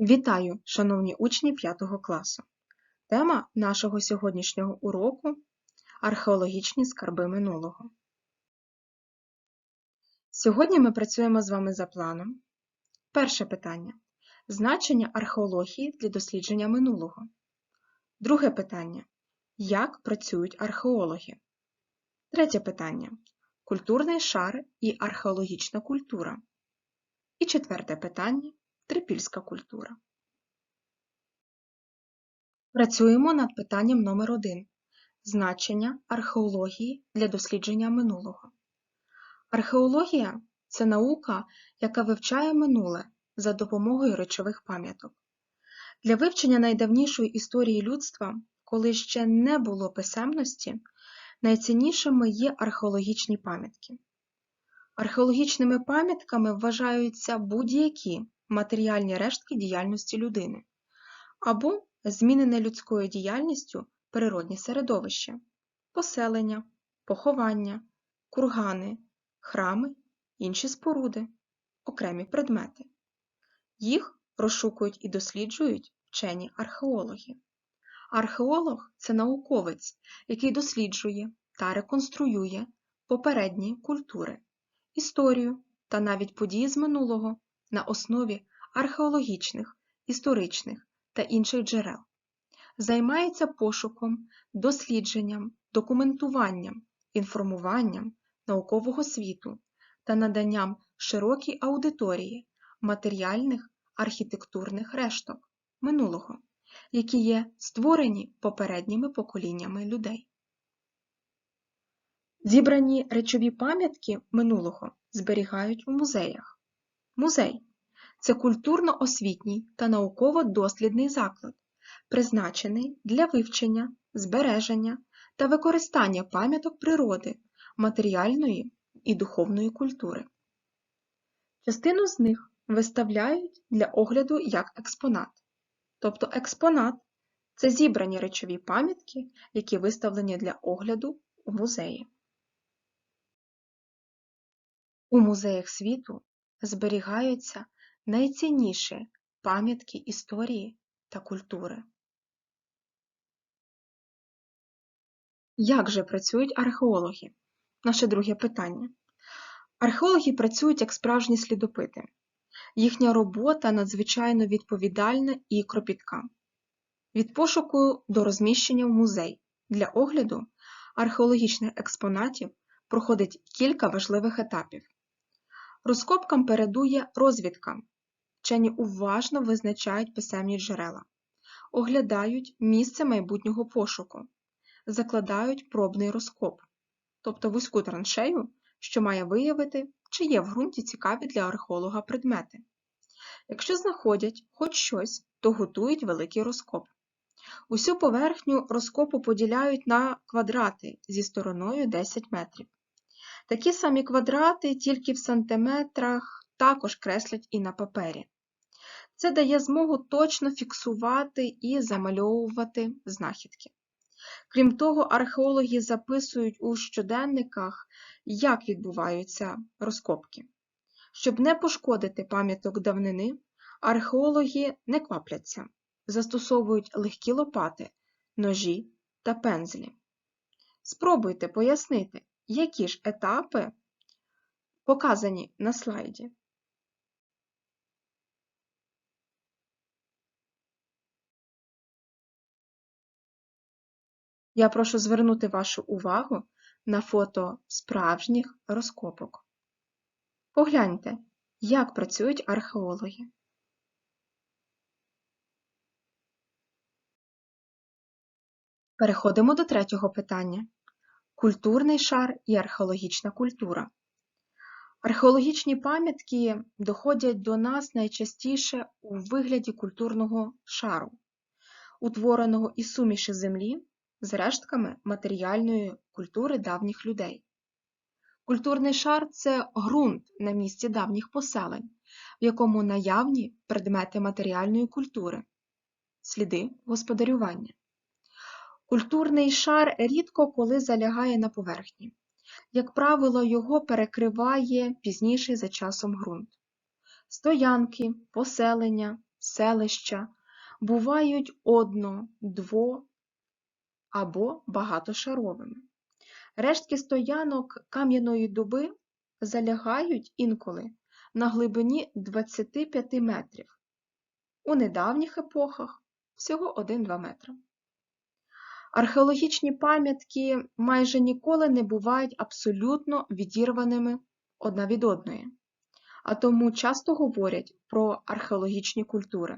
Вітаю, шановні учні 5 класу! Тема нашого сьогоднішнього уроку археологічні скарби минулого. Сьогодні ми працюємо з вами за планом. Перше питання. Значення археології для дослідження минулого. Друге питання. Як працюють археологи? Третє питання. Культурний шар і археологічна культура. І четверте питання. Трипільська культура. Працюємо над питанням номер 1 Значення археології для дослідження минулого. Археологія це наука, яка вивчає минуле за допомогою речових пам'яток. Для вивчення найдавнішої історії людства, коли ще не було писемності, найціннішими є археологічні пам'ятки. Археологічними пам'ятками вважаються будь-які матеріальні рештки діяльності людини або змінене людською діяльністю природнє середовище, поселення, поховання, кургани, храми, інші споруди, окремі предмети. Їх розшукують і досліджують вчені археологи. Археолог це науковець, який досліджує та реконструює попередні культури, історію та навіть події з минулого на основі археологічних, історичних та інших джерел, займається пошуком, дослідженням, документуванням, інформуванням наукового світу та наданням широкій аудиторії матеріальних архітектурних решток минулого, які є створені попередніми поколіннями людей. Зібрані речові пам'ятки минулого зберігають у музеях. Музей це культурно-освітній та науково-дослідний заклад, призначений для вивчення, збереження та використання пам'яток природи, матеріальної і духовної культури. Частину з них виставляють для огляду як експонат. Тобто експонат це зібрані речові пам'ятки, які виставлені для огляду у музеї. У музеях світу зберігаються найцінніші пам'ятки історії та культури. Як же працюють археологи? Наше друге питання. Археологи працюють як справжні слідопити. Їхня робота надзвичайно відповідальна і кропітка. Від пошуку до розміщення в музей для огляду археологічних експонатів проходить кілька важливих етапів. Розкопкам передує розвідка. Вчені уважно визначають писемні джерела, оглядають місце майбутнього пошуку, закладають пробний розкоп, тобто вузьку траншею, що має виявити, чи є в ґрунті цікаві для археолога предмети. Якщо знаходять хоч щось, то готують великий розкоп. Усю поверхню розкопу поділяють на квадрати зі стороною 10 метрів. Такі самі квадрати, тільки в сантиметрах, також креслять і на папері. Це дає змогу точно фіксувати і замальовувати знахідки. Крім того, археологи записують у щоденниках, як відбуваються розкопки. Щоб не пошкодити пам'яток давнини, археологи не квапляться, застосовують легкі лопати, ножі та пензлі. Спробуйте пояснити, які ж етапи показані на слайді. Я прошу звернути вашу увагу на фото справжніх розкопок. Погляньте, як працюють археологи. Переходимо до третього питання. Культурний шар і археологічна культура. Археологічні пам'ятки доходять до нас найчастіше у вигляді культурного шару, утвореного із суміші землі з рештками матеріальної культури давніх людей. Культурний шар це ґрунт на місці давніх поселень, в якому наявні предмети матеріальної культури, сліди господарювання. Культурний шар рідко коли залягає на поверхні. Як правило, його перекриває пізніший за часом ґрунт. Стоянки, поселення, селища бувають одно, дво або багатошаровими. Рештки стоянок кам'яної доби залягають інколи на глибині 25 метрів, у недавніх епохах всього 1-2 метри. Археологічні пам'ятки майже ніколи не бувають абсолютно відірваними одна від одної, а тому часто говорять про археологічні культури.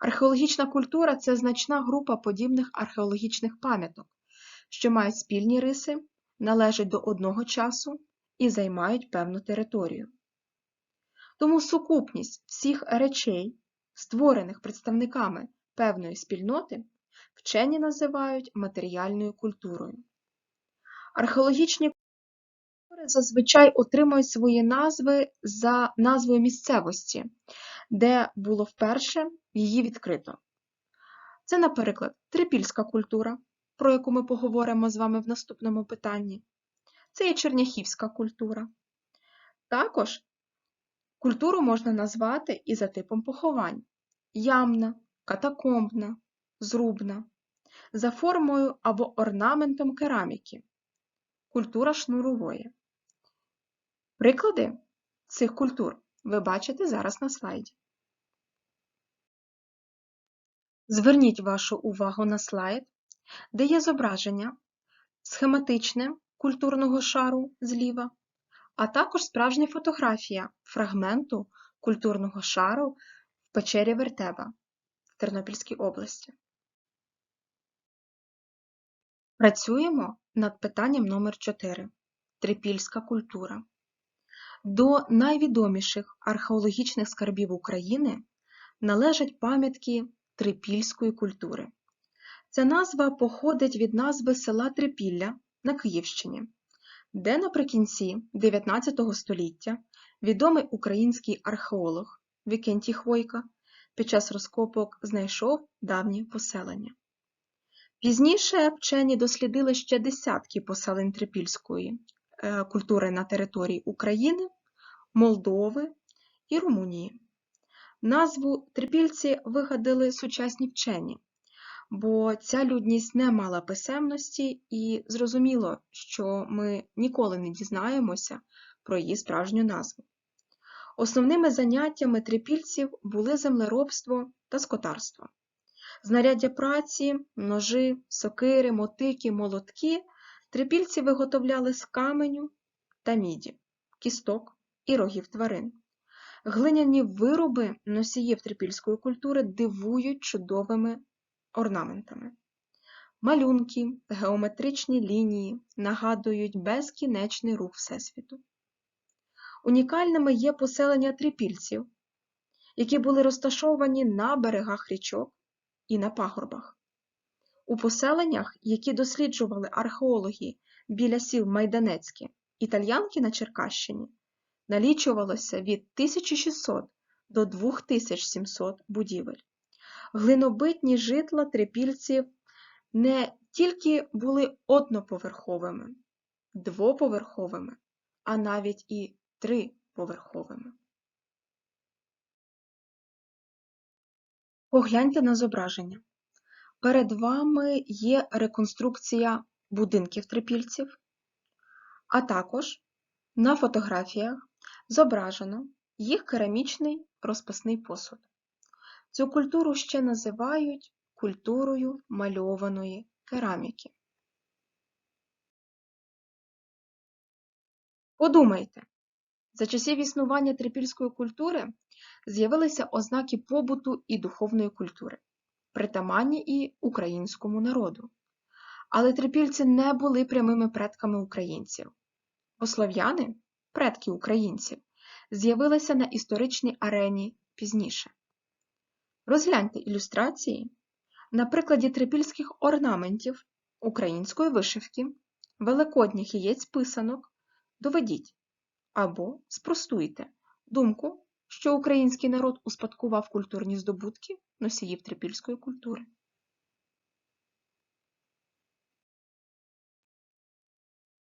Археологічна культура це значна група подібних археологічних пам'яток, що мають спільні риси, належать до одного часу і займають певну територію. Тому сукупність всіх речей, створених представниками певної спільноти, вчені називають матеріальною культурою. Археологічні культури зазвичай отримують свої назви за назвою місцевості, де було вперше її відкрито. Це, наприклад, трипільська культура, про яку ми поговоримо з вами в наступному питанні. Це є черняхівська культура. Також культуру можна назвати і за типом поховань: ямна, катакомбна, зрубна, за формою або орнаментом кераміки, культура шнурової. Приклади цих культур ви бачите зараз на слайді. Зверніть вашу увагу на слайд, де є зображення схематичне культурного шару зліва, а також справжня фотографія фрагменту культурного шару в печері Вертеба в Тернопільській області. Працюємо над питанням номер 4 Трипільська культура. До найвідоміших археологічних скарбів України належать пам'ятки трипільської культури. Ця назва походить від назви села Трипілля на Київщині, де наприкінці 19 століття відомий український археолог Вікентій Хвойка під час розкопок знайшов давні поселення. Пізніше вчені дослідили ще десятки поселень трипільської е, культури на території України, Молдови і Румунії. Назву трипільці вигадали сучасні вчені, бо ця людність не мала писемності, і зрозуміло, що ми ніколи не дізнаємося про її справжню назву. Основними заняттями трипільців були землеробство та скотарство. Знаряддя праці, ножи, сокири, мотики, молотки трипільці виготовляли з каменю та міді, кісток і рогів тварин. Глиняні вироби носіїв трипільської культури дивують чудовими орнаментами. Малюнки, геометричні лінії нагадують безкінечний рух Всесвіту. Унікальними є поселення трипільців, які були розташовані на берегах річок і на пагорбах. У поселеннях, які досліджували археологи біля сіл Майданецьке, італьянки на Черкащині, налічувалося від 1600 до 2700 будівель. Глинобитні житла трипільців не тільки були одноповерховими, двоповерховими, а навіть і триповерховими. Погляньте на зображення. Перед вами є реконструкція будинків трипільців, а також на фотографіях зображено їх керамічний розписний посуд. Цю культуру ще називають культурою мальованої кераміки. Подумайте, за часів існування трипільської культури з'явилися ознаки побуту і духовної культури, притаманні і українському народу. Але трипільці не були прямими предками українців. Бо слов'яни, предки українців, з'явилися на історичній арені пізніше. Розгляньте ілюстрації на прикладі трипільських орнаментів, української вишивки, великодніх яєць писанок, доведіть або спростуйте думку, що український народ успадкував культурні здобутки носіїв трипільської культури.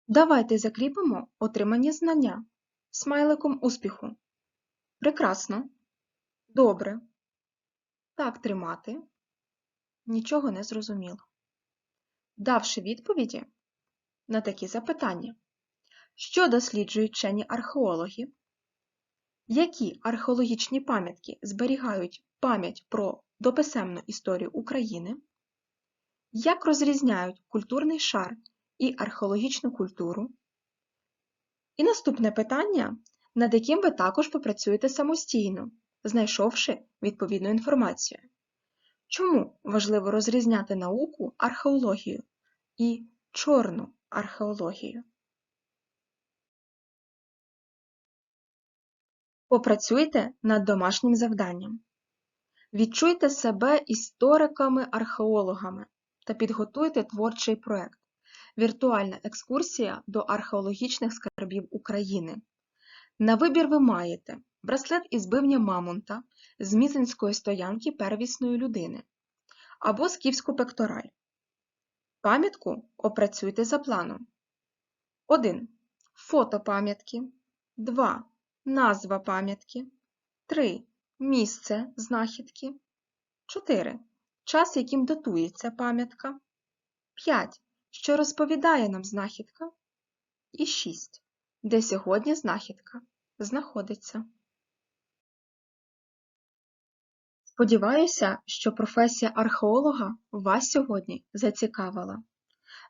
Давайте закріпимо отримані знання смайликом успіху. Прекрасно. Добре. Так тримати. Нічого не зрозуміло. Давши відповіді на такі запитання, що досліджують вчені археологи, які археологічні пам'ятки зберігають пам'ять про дописемну історію України, як розрізняють культурний шар і археологічну культуру. І наступне питання, над яким ви також попрацюєте самостійно, знайшовши відповідну інформацію. Чому важливо розрізняти науку археологію і чорну археологію? Попрацюйте над домашнім завданням. Відчуйте себе істориками-археологами та підготуйте творчий проект Віртуальна екскурсія до археологічних скарбів України. На вибір ви маєте браслет із бивня мамонта з мізинської стоянки первісної людини або скіфську пектораль. Пам'ятку опрацюйте за планом. 1. Фото пам'ятки. 2. Назва пам'ятки. 3. Місце знахідки. 4. Час, яким датується пам'ятка. 5. Що розповідає нам знахідка. І 6. Де сьогодні знахідка знаходиться. Сподіваюся, що професія археолога вас сьогодні зацікавила.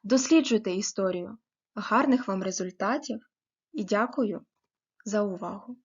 Досліджуйте історію. Гарних вам результатів і дякую за увагу!